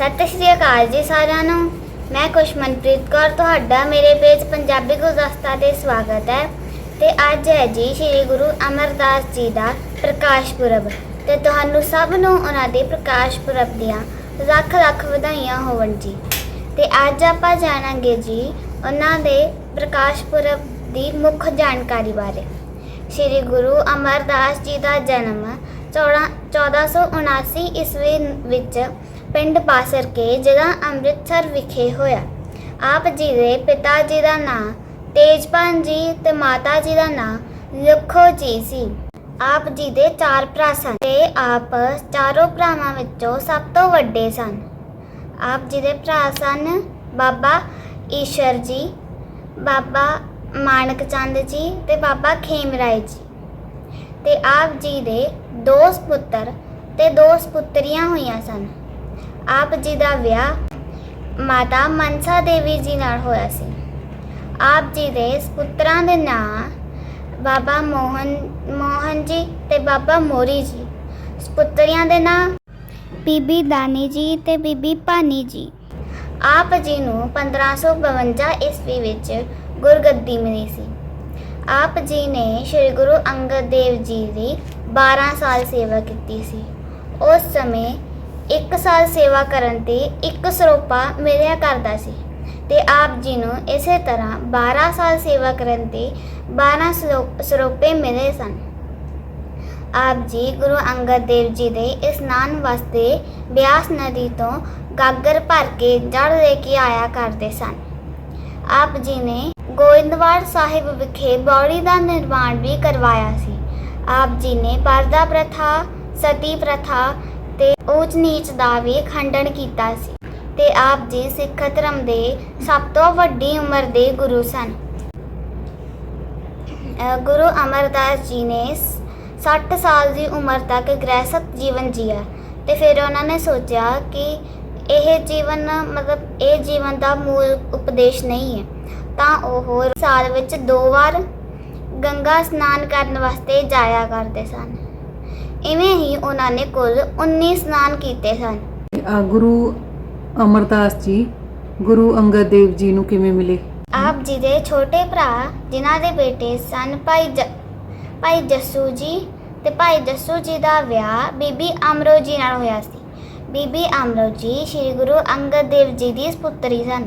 ਸਤਿ ਸ਼੍ਰੀ ਅਕਾਲ ਜੀ ਸਾਰਿਆਂ ਨੂੰ। ਮੈਂ ਖੁਸ਼ਮਨਪ੍ਰੀਤ ਕੌਰ, ਤੁਹਾਡਾ ਮੇਰੇ ਪੇਜ ਪੰਜਾਬੀ ਗੁਲਦਸਤਾ ਤੇ ਸਵਾਗਤ ਹੈ। ਤੇ ਅੱਜ ਹੈ ਜੀ ਸ੍ਰੀ ਗੁਰੂ ਅਮਰਦਾਸ ਜੀ ਦਾ ਪ੍ਰਕਾਸ਼ ਪੁਰਬ। ਤੇ ਤੁਹਾਨੂੰ ਸਭ ਨੂੰ ਉਹਨਾਂ ਦੇ ਪ੍ਰਕਾਸ਼ ਪੁਰਬ ਦੀਆਂ ਲੱਖ ਲੱਖ ਵਧਾਈਆਂ ਹੋਵਣ ਜੀ। ਤੇ ਅੱਜ ਆਪਾਂ ਜਾਣਾਂਗੇ ਜੀ ਉਹਨਾਂ ਦੇ ਪ੍ਰਕਾਸ਼ ਪੁਰਬ ਦੀ ਮੁੱਖ ਜਾਣਕਾਰੀ ਬਾਰੇ। ਸ੍ਰੀ ਗੁਰੂ ਅਮਰਦਾਸ ਜੀ ਦਾ ਜਨਮ 14 1479 ਈਸਵੀ ਵਿੱਚ ਪਿੰਡ ਬਾਸਰਕੇ, ਜ਼ਿਲ੍ਹਾ ਅੰਮ੍ਰਿਤਸਰ ਵਿਖੇ ਹੋਇਆ। ਆਪ ਜੀ ਦੇ ਪਿਤਾ ਜੀ ਦਾ ਨਾਂ ਤੇਜਪਾਨ ਜੀ ਤੇ ਮਾਤਾ ਜੀ ਦਾ ਨਾਂ ਲਖੋ ਜੀ ਸੀ। ਆਪ ਜੀ ਦੇ ਚਾਰ ਭਰਾ ਸਨ ਤੇ ਆਪ ਚਾਰੋਂ ਭਰਾਵਾਂ ਵਿੱਚੋਂ ਸਭ ਤੋਂ ਵੱਡੇ ਸਨ। ਆਪ ਜੀ ਦੇ ਭਰਾ ਸਨ ਬਾਬਾ ਈਸ਼ਰ ਜੀ, ਬਾਬਾ ਮਾਨਕ ਚੰਦ ਜੀ ਤੇ ਬਾਬਾ ਖੇਮ ਰਾਏ ਜੀ। ਤੇ ਆਪ ਜੀ ਦੇ ਦੋ ਸੁਪੁੱਤਰ ਤੇ ਦੋ ਸੁਪੁੱਤਰੀਆਂ ਹੋਈਆਂ ਸਨ। ਆਪ ਜੀ ਦਾ ਵਿਆਹ ਮਾਤਾ ਮਨਸਾ ਦੇਵੀ ਜੀ ਨਾਲ ਹੋਇਆ ਸੀ। ਆਪ ਜੀ ਦੇ ਸੁਪੁੱਤਰਾਂ ਦੇ ਨਾਂ ਬਾਬਾ ਮੋਹਨ ਮੋਹਨ ਜੀ ਤੇ ਬਾਬਾ ਮੋਰੀ ਜੀ। ਸੁਪੁੱਤਰੀਆਂ ਦੇ ਨਾਂ ਬੀਬੀ ਦਾਨੀ ਜੀ ਤੇ ਬੀਬੀ ਭਾਨੀ ਜੀ। ਆਪ ਜੀ ਨੂੰ 1552 ਈਸਵੀ ਵਿੱਚ ਗੁਰਗੱਦੀ ਮਿਲੀ ਸੀ। ਆਪ ਜੀ ਨੇ ਸ੍ਰੀ ਗੁਰੂ ਅੰਗਦ ਦੇਵ ਜੀ ਦੀ 12 ਸਾਲ ਸੇਵਾ ਕੀਤੀ ਸੀ। ਉਸ ਸਮੇਂ 1 ਸਾਲ ਸੇਵਾ ਕਰਨ ਤੇ ਇੱਕ ਸਰੋਪਾ ਮਿਲਿਆ ਕਰਦਾ ਸੀ ਤੇ ਆਪ ਜੀ ਨੂੰ ਇਸੇ ਤਰ੍ਹਾਂ 12 ਸਾਲ ਸੇਵਾ ਕਰਨ ਤੇ 12 ਸਰੋ- ਸਰੋਪੇ ਮਿਲੇ ਸਨ। ਆਪ ਜੀ ਗੁਰੂ ਅੰਗਦ ਦੇਵ ਜੀ ਦੇ ਇਸ਼ਨਾਨ ਵਾਸਤੇ ਬਿਆਸ ਨਦੀ ਤੋਂ ਗਾਗਰ ਭਰ ਕੇ ਜੜ ਲੈ ਕੇ ਆਇਆ ਕਰਦੇ ਸਨ। ਆਪ ਜੀ ਨੇ ਗੋਇੰਦਵਾਲ ਸਾਹਿਬ ਵਿਖੇ ਬੌੜੀ ਦਾ ਨਿਰਮਾਣ ਵੀ ਕਰਵਾਇਆ ਸੀ। ਆਪ ਜੀ ਨੇ ਪਰਦਾ ਪ੍ਰਥਾ, ਸਤੀ ਪ੍ਰਥਾ ਊਚ ਨੀਚ ਦਾ ਵੀ ਖੰਡਨ ਕੀਤਾ ਸੀ ਤੇ ਆਪ ਜੀ ਸਿੱਖ ਧਰਮ ਦੇ ਸਭ ਤੋਂ ਵੱਡੀ ਉਮਰ ਦੇ ਗੁਰੂ ਸਨ। ਗੁਰੂ ਅਮਰਦਾਸ ਜੀ ਨੇ 60 ਸਾਲ ਦੀ ਉਮਰ ਤੱਕ ਗ੍ਰਹਿਸਥ ਜੀਵਨ ਜੀਆ ਤੇ ਫਿਰ ਉਹਨਾਂ ਨੇ ਸੋਚਿਆ ਕਿ ਇਹ ਜੀਵਨ ਮਤਲਬ ਇਹ ਜੀਵਨ ਦਾ ਮੂਲ ਉਪਦੇਸ਼ ਨਹੀਂ ਹੈ। ਤਾਂ ਉਹ ਸਾਲ ਵਿੱਚ ਦੋ ਵਾਰ ਗੰਗਾ ਇਸ਼ਨਾਨ ਕਰਨ ਵਾਸਤੇ ਜਾਇਆ ਕਰਦੇ ਸਨ। ਇਵੇਂ ਹੀ ਉਹਨਾਂ ਨੇ ਕੁੱਲ 19 ਇਸ਼ਨਾਨ ਕੀਤੇ ਸਨ। ਅ, ਗੁਰੂ ਅਮਰਦਾਸ ਜੀ ਗੁਰੂ ਅੰਗਦ ਦੇਵ ਜੀ ਨੂੰ ਕਿਵੇਂ ਮਿਲੇ? ਆਪ ਜੀ ਦੇ ਛੋਟੇ ਭਰਾ ਜਿਨ੍ਹਾਂ ਦੇ ਬੇਟੇ ਸਨ ਭਾਈ ਜ- ਭਾਈ ਜੱਸੂ ਜੀ ਤੇ ਭਾਈ ਜੱਸੂ ਜੀ ਦਾ ਵਿਆਹ ਬੀਬੀ ਅਮਰੋ ਜੀ ਨਾਲ ਹੋਇਆ ਸੀ। ਬੀਬੀ ਅਮਰੋ ਜੀ ਸ੍ਰੀ ਗੁਰੂ ਅੰਗਦ ਦੇਵ ਜੀ ਦੀ ਸੁਪੁੱਤਰੀ ਸਨ।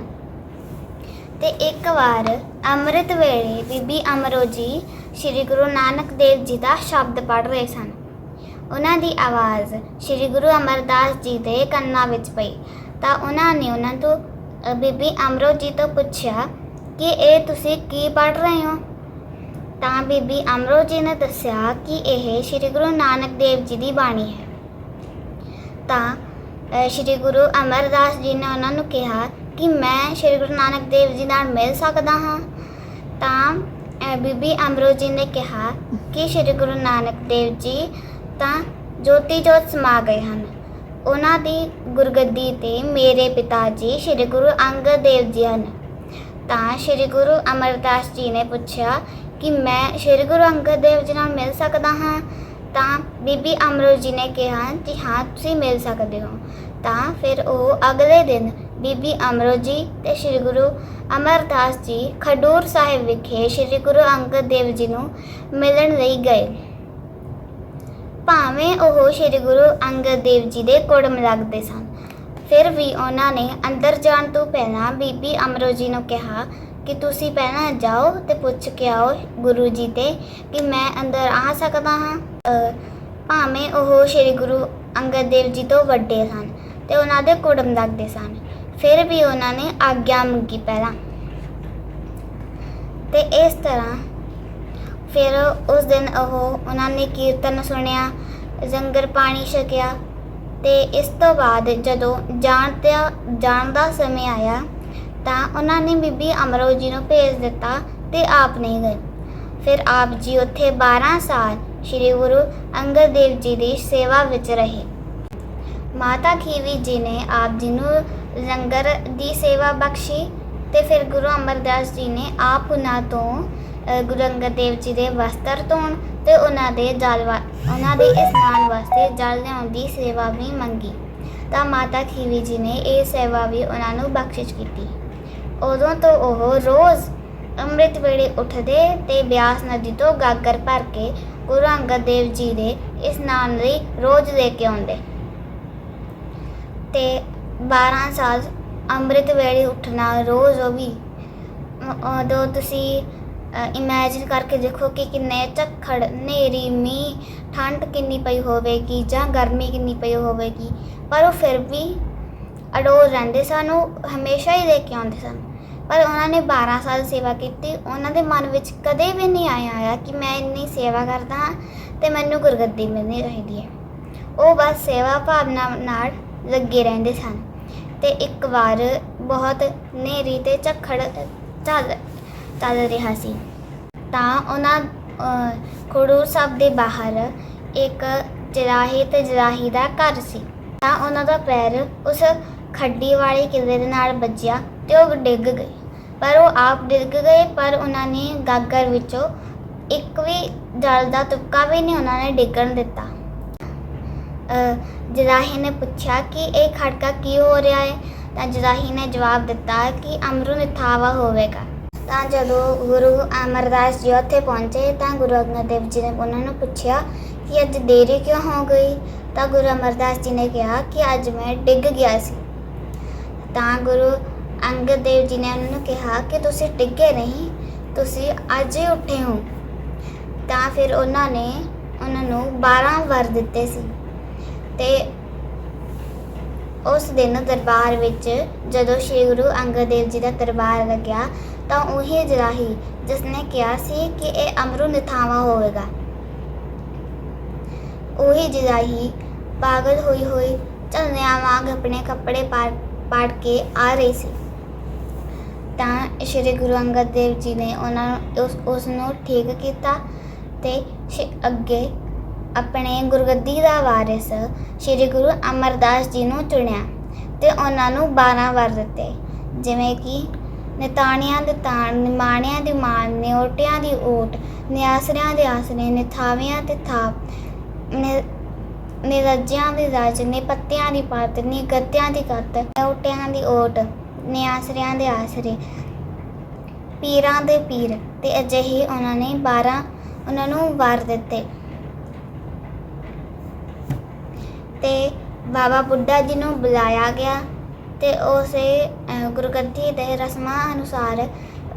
ਤੇ ਇੱਕ ਵਾਰ ਅੰਮ੍ਰਿਤ ਵੇਲੇ ਬੀਬੀ ਅਮਰੋ ਜੀ ਸ੍ਰੀ ਗੁਰੂ ਨਾਨਕ ਦੇਵ ਜੀ ਦਾ ਸ਼ਬਦ ਪੜ੍ਹ ਰਹੇ ਸਨ। ਉਹਨਾਂ ਦੀ ਆਵਾਜ਼ ਸ੍ਰੀ ਗੁਰੂ ਅਮਰਦਾਸ ਜੀ ਦੇ ਕੰਨਾਂ ਵਿੱਚ ਪਈ। ਤਾਂ ਉਹਨਾਂ ਨੇ ਉਹਨਾਂ ਤੋਂ ਬੀਬੀ ਅਮਰੋ ਜੀ ਤੋਂ ਪੁੱਛਿਆ ਕਿ ਇਹ ਤੁਸੀਂ ਕੀ ਪੜ੍ਹ ਰਹੇ ਹੋ? ਤਾਂ ਬੀਬੀ ਅਮਰੋ ਜੀ ਨੇ ਦੱਸਿਆ ਕਿ ਇਹ ਸ੍ਰੀ ਗੁਰੂ ਨਾਨਕ ਦੇਵ ਜੀ ਦੀ ਬਾਣੀ ਹੈ। ਤਾਂ ਸ੍ਰੀ ਗੁਰੂ ਅਮਰਦਾਸ ਜੀ ਨੇ ਉਹਨਾਂ ਨੂੰ ਕਿਹਾ ਕਿ ਮੈਂ ਸ੍ਰੀ ਗੁਰੂ ਨਾਨਕ ਦੇਵ ਜੀ ਨਾਲ ਮਿਲ ਸਕਦਾ ਹਾਂ। ਤਾਂ ਬੀਬੀ ਅਮਰੋ ਜੀ ਨੇ ਕਿਹਾ ਕਿ ਸ੍ਰੀ ਗੁਰੂ ਨਾਨਕ ਦੇਵ ਜੀ ਤਾਂ ਜੋਤੀ ਜੋਤ ਸਮਾ ਗਏ ਹਨ। ਉਹਨਾਂ ਦੀ ਗੁਰਗੱਦੀ ਤੇ ਮੇਰੇ ਪਿਤਾ ਜੀ ਸ੍ਰੀ ਗੁਰੂ ਅੰਗਦ ਦੇਵ ਜੀ ਹਨ। ਤਾਂ ਸ੍ਰੀ ਗੁਰੂ ਅਮਰਦਾਸ ਜੀ ਨੇ ਪੁੱਛਿਆ ਕਿ ਮੈਂ ਸ੍ਰੀ ਗੁਰੂ ਅੰਗਦ ਦੇਵ ਜੀ ਨਾਲ ਮਿਲ ਸਕਦਾ ਹਾਂ? ਤਾਂ ਬੀਬੀ ਅਮਰੋ ਜੀ ਨੇ ਕਿਹਾ ਕਿ ਹਾਂ, ਤੁਸੀਂ ਮਿਲ ਸਕਦੇ ਹੋ। ਤਾਂ ਫਿਰ ਉਹ ਅਗਲੇ ਦਿਨ ਬੀਬੀ ਅਮਰੋ ਜੀ ਤੇ ਸ੍ਰੀ ਗੁਰੂ ਅਮਰਦਾਸ ਜੀ ਖਡੂਰ ਸਾਹਿਬ ਵਿਖੇ ਸ੍ਰੀ ਗੁਰੂ ਅੰਗਦ ਦੇਵ ਜੀ ਨੂੰ ਮਿਲਣ ਲਈ ਗਏ। ਭਾਵੇਂ ਉਹ ਸ੍ਰੀ ਗੁਰੂ ਅੰਗਦ ਦੇਵ ਜੀ ਦੇ ਕੁੜਮ ਲੱਗਦੇ ਸਨ। ਫਿਰ ਵੀ ਉਹਨਾਂ ਨੇ ਅੰਦਰ ਜਾਣ ਤੋਂ ਪਹਿਲਾਂ ਬੀਬੀ ਅਮਰੋ ਜੀ ਨੂੰ ਕਿਹਾ ਕਿ ਤੁਸੀਂ ਪਹਿਲਾਂ ਜਾਓ ਤੇ ਪੁੱਛ ਕੇ ਆਓ ਗੁਰੂ ਜੀ ਤੇ ਕਿ ਮੈਂ ਅੰਦਰ ਆ ਸਕਦਾ ਹਾਂ। ਭਾਵੇਂ ਉਹ ਸ੍ਰੀ ਗੁਰੂ ਅੰਗਦ ਦੇਵ ਜੀ ਤੋਂ ਵੱਡੇ ਸਨ ਤੇ ਉਹਨਾਂ ਦੇ ਕੁੜਮ ਲੱਗਦੇ ਸਨ, ਫਿਰ ਵੀ ਉਹਨਾਂ ਨੇ ਆਗਿਆ ਮੰਗੀ ਪਹਿਲਾਂ। ਤੇ ਇਸ ਤਰ੍ਹਾਂ ਫਿਰ ਉਸ ਦਿਨ ਉਹ ਉਹਨਾਂ ਨੇ ਕੀਰਤਨ ਸੁਣਿਆ, ਲੰਗਰ ਪਾਣੀ ਛਕਿਆ ਤੇ ਇਸ ਤੋਂ ਬਾਅਦ ਜਦੋਂ ਜਾਣ ਤੇ ਜਾਣ ਦਾ ਸਮੇਂ ਆਇਆ ਤਾਂ ਉਹਨਾਂ ਨੇ ਬੀਬੀ ਅਮਰੋ ਜੀ ਨੂੰ ਭੇਜ ਦਿੱਤਾ ਤੇ ਆਪ ਨਹੀਂ ਗਏ। ਫਿਰ ਆਪ ਜੀ ਉੱਥੇ 12 ਸਾਲ ਸ੍ਰੀ ਗੁਰੂ ਅੰਗਦ ਦੇਵ ਜੀ ਦੀ ਸੇਵਾ ਵਿੱਚ ਰਹੇ। ਮਾਤਾ ਖੀਵੀ ਜੀ ਨੇ ਆਪ ਜੀ ਨੂੰ ਲੰਗਰ ਦੀ ਸੇਵਾ ਬਖਸ਼ੀ ਤੇ ਫਿਰ ਗੁਰੂ ਅਮਰਦਾਸ ਜੀ ਨੇ ਆਪ ਉਹਨਾਂ ਤੋਂ ਗੁਰੂ ਅੰਗਦ ਦੇਵ ਜੀ ਦੇ ਵਸਤਰ ਧੋਣ ਤੇ ਉਹਨਾਂ ਦੇ ਜਲ ਉਹਨਾਂ ਦੇ ਇਸ਼ਨਾਨ ਵਾਸਤੇ ਜਲ ਲਿਆਉਣ ਦੀ ਸੇਵਾ ਵੀ ਮੰਗੀ। ਤਾਂ ਮਾਤਾ ਖੀਵੀ ਜੀ ਨੇ ਇਹ ਸੇਵਾ ਵੀ ਉਹਨਾਂ ਨੂੰ ਬਖਸ਼ਿਸ਼ ਕੀਤੀ। ਉਦੋਂ ਤੋਂ ਉਹ ਰੋਜ਼ ਅੰਮ੍ਰਿਤ ਵੇਲੇ ਉੱਠਦੇ ਤੇ ਬਿਆਸ ਨਦੀ ਤੋਂ ਗਾਗਰ ਭਰ ਕੇ ਗੁਰੂ ਅੰਗਦ ਦੇਵ ਜੀ ਦੇ ਇਸ਼ਨਾਨ ਲਈ ਰੋਜ਼ ਲੈ ਕੇ ਆਉਂਦੇ। ਤੇ 12 ਸਾਲ ਅੰਮ੍ਰਿਤ ਵੇਲੇ ਉੱਠਣਾ ਰੋਜ਼ ਉਹ ਵੀ ਉਦੋਂ ਤੁਸੀਂ ਇਮੇਜਿਨ ਕਰਕੇ ਦੇਖੋ ਕਿ ਕਿੰਨੇ ਝੱਖੜ, ਹਨੇਰੀ, ਮੀਂਹ, ਠੰਡ ਕਿੰਨੀ ਪਈ ਹੋਵੇਗੀ ਜਾਂ ਗਰਮੀ ਕਿੰਨੀ ਪਈ ਹੋਵੇਗੀ, ਪਰ ਉਹ ਫਿਰ ਵੀ ਅਡੋਲ ਰਹਿੰਦੇ ਸਨ, ਉਹ ਹਮੇਸ਼ਾ ਹੀ ਲੈ ਕੇ ਆਉਂਦੇ ਸਨ। ਪਰ ਉਹਨਾਂ ਨੇ 12 ਸਾਲ ਸੇਵਾ ਕੀਤੀ, ਉਹਨਾਂ ਦੇ ਮਨ ਵਿੱਚ ਕਦੇ ਵੀ ਨਹੀਂ ਆਇਆ ਆਇਆ ਕਿ ਮੈਂ ਇੰਨੀ ਸੇਵਾ ਕਰਦਾ ਹਾਂ ਤੇ ਮੈਨੂੰ ਗੁਰਗੱਦੀ ਮਿਲਣੀ ਚਾਹੀਦੀ ਹੈ। ਉਹ ਬਸ ਸੇਵਾ ਭਾਵਨਾ ਨਾਲ ਲੱਗੇ ਰਹਿੰਦੇ ਸਨ ਤੇ ਇੱਕ ਵਾਰ ਬਹੁਤ ਹਨੇਰੀ ਤੇ ਝੱਖੜ ਚੱਲ ਚੱਲ ਰਿਹਾ ਸੀ। ਤਾਂ ਉਹਨਾਂ ਖਡੂਰ ਸਾਹਿਬ ਦੇ ਬਾਹਰ ਇੱਕ ਜਰਾਹੀ ਤੇ ਜਰਾਹੀ ਦਾ ਘਰ ਸੀ। ਤਾਂ ਉਹਨਾਂ ਦਾ ਪੈਰ ਉਸ ਖੱਡੀ ਵਾਲੇ ਕਿਲੇ ਦੇ ਨਾਲ ਵੱਜਿਆ ਤੇ ਉਹ ਡਿੱਗ ਗਏ। ਪਰ ਉਹ ਆਪ ਡਿੱਗ ਗਏ, ਪਰ ਉਹਨਾਂ ਨੇ ਗਾਗਰ ਵਿੱਚੋਂ ਇੱਕ ਵੀ ਜਲ ਦਾ ਤੁਪਕਾ ਵੀ ਨਹੀਂ ਉਹਨਾਂ ਨੇ ਡਿੱਗਣ ਦਿੱਤਾ। ਜਰਾਹੀ ਨੇ ਪੁੱਛਿਆ ਕਿ ਇਹ ਖੜਕਾ ਕੀ ਹੋ ਰਿਹਾ ਹੈ? ਤਾਂ ਜਰਾਹੀ ਨੇ ਜਵਾਬ ਦਿੱਤਾ ਕਿ ਅਮਰੂ ਨਿਥਾਵਾ ਹੋਵੇਗਾ। ਤਾਂ ਜਦੋਂ ਗੁਰੂ ਅਮਰਦਾਸ ਜੀ ਉੱਥੇ ਪਹੁੰਚੇ, ਤਾਂ ਗੁਰੂ ਅੰਗਦ ਦੇਵ ਜੀ ਨੇ ਉਹਨਾਂ ਨੂੰ ਪੁੱਛਿਆ ਕਿ ਅੱਜ ਦੇਰੀ ਕਿਉਂ ਹੋ ਗਈ? ਤਾਂ ਗੁਰੂ ਅਮਰਦਾਸ ਜੀ ਨੇ ਕਿਹਾ ਕਿ ਅੱਜ ਮੈਂ ਡਿੱਗ ਗਿਆ ਸੀ। ਤਾਂ ਗੁਰੂ ਅੰਗਦ ਦੇਵ ਜੀ ਨੇ ਉਹਨਾਂ ਨੂੰ ਕਿਹਾ ਕਿ ਤੁਸੀਂ ਡਿੱਗੇ ਨਹੀਂ, ਤੁਸੀਂ ਅੱਜ ਹੀ ਉੱਠੇ ਹੋ। ਤਾਂ ਫਿਰ ਉਹਨਾਂ ਨੇ ਉਹਨਾਂ ਨੂੰ 12 ਵਰ ਦਿੱਤੇ ਸੀ। ਤੇ ਉਸ ਦਿਨ ਦਰਬਾਰ ਵਿੱਚ ਜਦੋਂ ਸ਼੍ਰੀ ਗੁਰੂ ਅੰਗਦ ਦੇਵ ਜੀ ਦਾ ਦਰਬਾਰ ਲੱਗਿਆ, ਤਾਂ ਉਹੀ ਜਰਾਹੀ ਜਿਸ ਨੇ ਕਿਹਾ ਸੀ ਕਿ ਇਹ ਅਮਰੂ ਨਿਥਾਵਾ ਹੋਵੇਗਾ। ਉਹੀ ਜਰਾਹੀ ਪਾਗਲ ਹੋਈ ਹੋਈ ਝਲਨਿਆਂ ਵਾਂਗ ਆਪਣੇ ਕੱਪੜੇ ਪਾੜ ਪਾੜ ਕੇ ਆ ਰਹੀ ਸੀ। ਤਾਂ ਸ਼੍ਰੀ ਗੁਰੂ ਅੰਗਦ ਦੇਵ ਜੀ ਨੇ ਉਹਨਾਂ ਉਸ ਉਸ ਨੂੰ ਠੀਕ ਕੀਤਾ ਤੇ ਅੱਗੇ ਆਪਣੇ ਗੁਰਗੱਦੀ ਦਾ ਵਾਰਿਸ ਸ਼੍ਰੀ ਗੁਰੂ ਅਮਰਦਾਸ ਜੀ ਨੂੰ ਚੁਣਿਆ ਤੇ ਉਹਨਾਂ ਨੂੰ 12 ਵਰ ਦਿੱਤੇ, ਜਿਵੇਂ ਕਿ ਨਿਤਾਣਿਆਂ ਦੇ ਤਾਣ, ਨਿਮਾਣਿਆਂ ਦੀ ਮਾਣ, ਨਿਓਟਿਆਂ ਦੀ ਓਟ ਨਿਆਸਰਿਆਂ ਦੇ ਆਸਰੇ, ਨਿਥਾਵਿਆਂ ਤੇ ਥਾਪ, ਨਿ- ਨਿਰਜਿਆਂ ਦੀ ਰਜ, ਨਿਪੱਤਿਆਂ ਦੀ ਪੱਤ, ਨਿਗਤਿਆਂ ਦੀ ਕੱਤ, ਨਿਓਟਿਆਂ ਦੀ ਓਟ ਨਿਆਸਰਿਆਂ ਦੇ ਆਸਰੇ, ਪੀਰਾਂ ਦੇ ਪੀਰ ਤੇ ਅਜਿਹੇ ਉਹਨਾਂ ਨੇ 12 ਉਹਨਾਂ ਨੂੰ ਵਾਰ ਦਿੱਤੇ। ਤੇ ਬਾਬਾ ਬੁੱਢਾ ਜੀ ਨੂੰ ਬੁਲਾਇਆ ਗਿਆ ਤੇ ਉਸੇ ਗੁਰਗੱਦੀ ਦੇ ਰਸਮਾਂ ਅਨੁਸਾਰ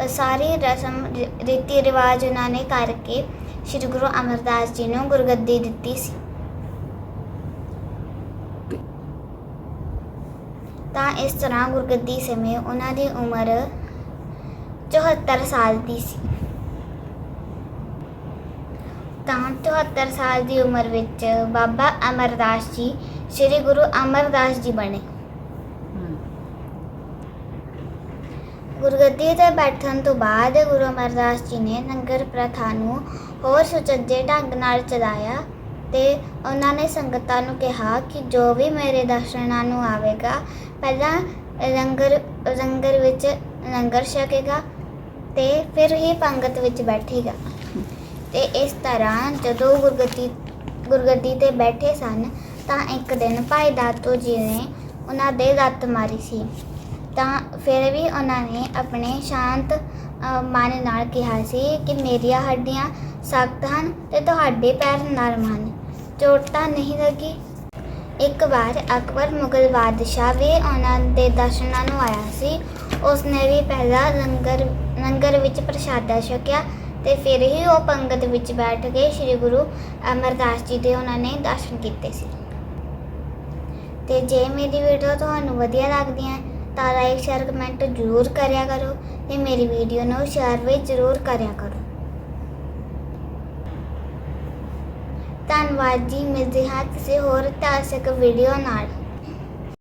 ਸਾਰੀ ਰਸਮ ਰੀਤੀ ਰਿਵਾਜ ਉਹਨਾਂ ਨੇ ਕਰਕੇ ਸ੍ਰੀ ਗੁਰੂ ਅਮਰਦਾਸ ਜੀ ਨੂੰ ਗੁਰਗੱਦੀ ਦਿੱਤੀ ਸੀ। ਤਾਂ ਇਸ ਤਰ੍ਹਾਂ ਗੁਰਗੱਦੀ ਸਮੇਂ ਉਹਨਾਂ ਦੀ ਉਮਰ 74 ਸਾਲ ਦੀ ਸੀ। ਤਾਂ 74 ਸਾਲ ਦੀ ਉਮਰ ਵਿੱਚ ਬਾਬਾ ਅਮਰਦਾਸ ਜੀ ਸ੍ਰੀ ਗੁਰੂ ਅਮਰਦਾਸ ਜੀ ਬਣੇ। ਗੁਰਗੱਦੀ ਤੇ ਬੈਠਣ ਤੋਂ ਬਾਅਦ ਗੁਰੂ ਅਮਰਦਾਸ ਜੀ ਨੇ ਲੰਗਰ ਪ੍ਰਥਾ ਨੂੰ ਹੋਰ ਸੁਚੱਜੇ ਢੰਗ ਨਾਲ ਚਲਾਇਆ ਤੇ ਉਹਨਾਂ ਨੇ ਸੰਗਤਾਂ ਨੂੰ ਕਿਹਾ ਕਿ ਜੋ ਵੀ ਮੇਰੇ ਦਰਸ਼ਨਾਂ ਨੂੰ ਆਵੇਗਾ ਪਹਿਲਾਂ ਲੰਗਰ ਲੰਗਰ ਵਿੱਚ ਲੰਗਰ ਛਕੇਗਾ ਤੇ ਫਿਰ ਹੀ ਪੰਗਤ ਵਿੱਚ ਬੈਠੇਗਾ। ਤੇ ਇਸ ਤਰ੍ਹਾਂ ਜਦੋਂ ਗੁਰਗੱਦੀ ਗੁਰਗੱਦੀ ਤੇ ਬੈਠੇ ਸਨ, ਤਾਂ ਇੱਕ ਦਿਨ ਭਾਈ ਦਾਤੂ ਜੀ ਨੇ ਉਹਨਾਂ ਦੇ ਲੱਤ ਮਾਰੀ ਸੀ। ਤਾਂ ਫਿਰ ਵੀ ਉਹਨਾਂ ਨੇ ਆਪਣੇ ਸ਼ਾਂਤ ਮਨ ਨਾਲ ਕਿਹਾ ਸੀ ਕਿ ਮੇਰੀਆਂ ਹੱਡੀਆਂ ਸਖਤ ਹਨ ਤੇ ਤੁਹਾਡੇ ਪੈਰ ਨਰਮ ਹਨ। ਚੋਟ ਤਾਂ ਨਹੀਂ ਲੱਗੀ। ਇੱਕ ਵਾਰ ਅਕਬਰ ਮੁਗਲ ਬਾਦਸ਼ਾਹ ਵੀ ਉਹਨਾਂ ਦੇ ਦਰਸ਼ਨਾਂ ਨੂੰ ਆਇਆ ਸੀ। ਉਸਨੇ ਵੀ ਪਹਿਲਾਂ ਲੰਗਰ ਲੰਗਰ ਵਿੱਚ ਪ੍ਰਸ਼ਾਦਾ ਛਕਿਆ ਤੇ ਫਿਰ ਹੀ ਉਹ ਪੰਗਤ ਵਿੱਚ ਬੈਠ ਕੇ ਸ੍ਰੀ ਗੁਰੂ ਅਮਰਦਾਸ ਜੀ ਦੇ ਉਹਨਾਂ ਨੇ ਦਰਸ਼ਨ ਕੀਤੇ ਸੀ। ਤੇ ਜੇ ਮੇਰੀ ਵੀਡੀਓ ਤੁਹਾਨੂੰ ਵਧੀਆ ਲੱਗਦੀ ਹੈ, ਤਾਂ ਲਾਈਕ ਸ਼ੇਅਰ ਕਮੈਂਟ ਜ਼ਰੂਰ ਕਰਿਆ ਕਰੋ ਤੇ ਮੇਰੀ ਵੀਡੀਓ ਨੂੰ ਸ਼ੇਅਰ ਵੀ ਜ਼ਰੂਰ ਕਰਿਆ ਕਰੋ। ਧੰਨਵਾਦ ਜੀ, ਮਿਲਦੇ ਹਾਂ ਕਿਸੇ ਹੋਰ ਇਤਿਹਾਸਕ ਵੀਡੀਓ ਨਾਲ।